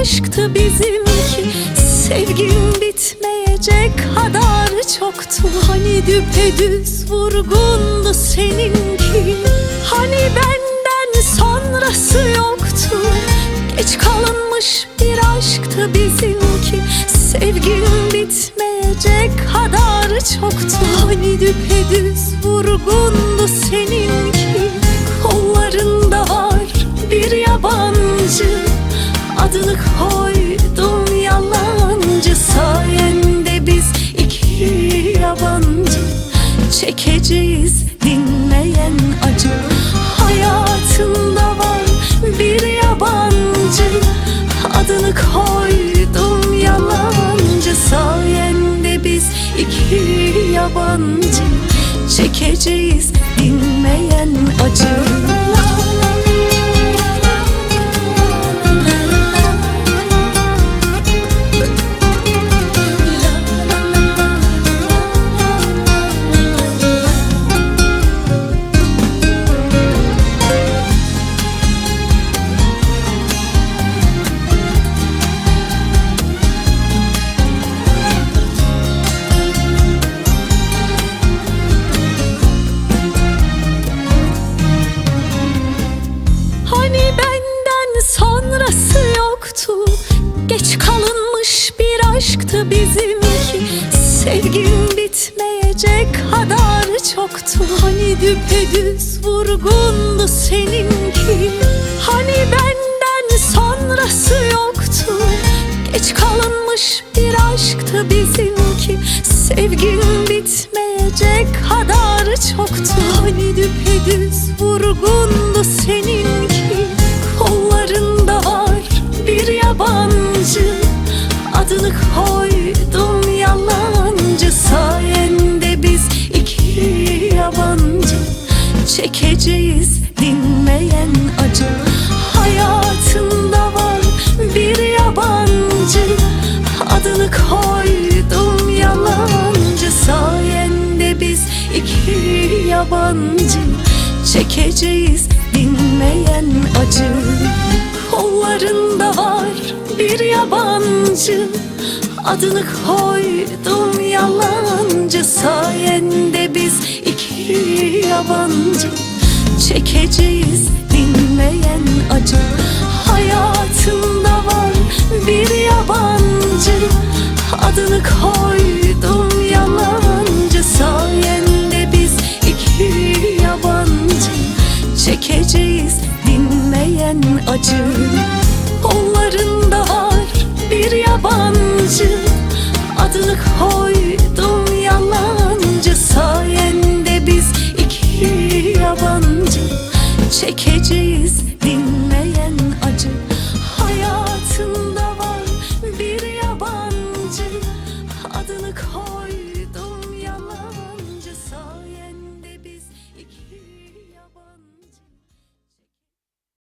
aşktı bizimki. Sevgim bitmeyecek kadar çoktu. Hani düpedüz vurgundu seninki. Hani benden sonrası yoktu. Geç kalınmış bir aşktı bizimki. Sevgim bitmeyecek kadar çoktu. Hani düpedüz vurgundu seninki koydum yalancı Sayende biz iki yabancı. Çekeceğiz dinmeyen acı Hayatında var bir yabancı. Adını koydum yalancı Sayende biz iki yabancı. Çekeceğiz dinmeyen acı aşktı bizimki Sevgim bitmeyecek kadar çoktu. Hani düpedüz vurgundu seninki Hani benden sonrası yoktu. Geç kalınmış bir aşktı bizimki Sevgim bitmeyecek kadar çoktu. Hani düpedüz vurgundu seninki Adını koydum yalancı. Sayende biz iki yabancı. Çekeceğiz dinmeyen acı. Hayatında var bir yabancı. Adını koydum yalancı. Sayende biz iki yabancı. Çekeceğiz dinmeyen acı. Kollarında var bir yabancı Adını koydum yalancı. Sayende biz iki yabancı. Çekeceğiz dinmeyen acı. Hayatımda var bir yabancı. Adını koydum yalancı. Sayende biz iki yabancı. Çekeceğiz dinmeyen acı. Var bir yabancı. Adını koydum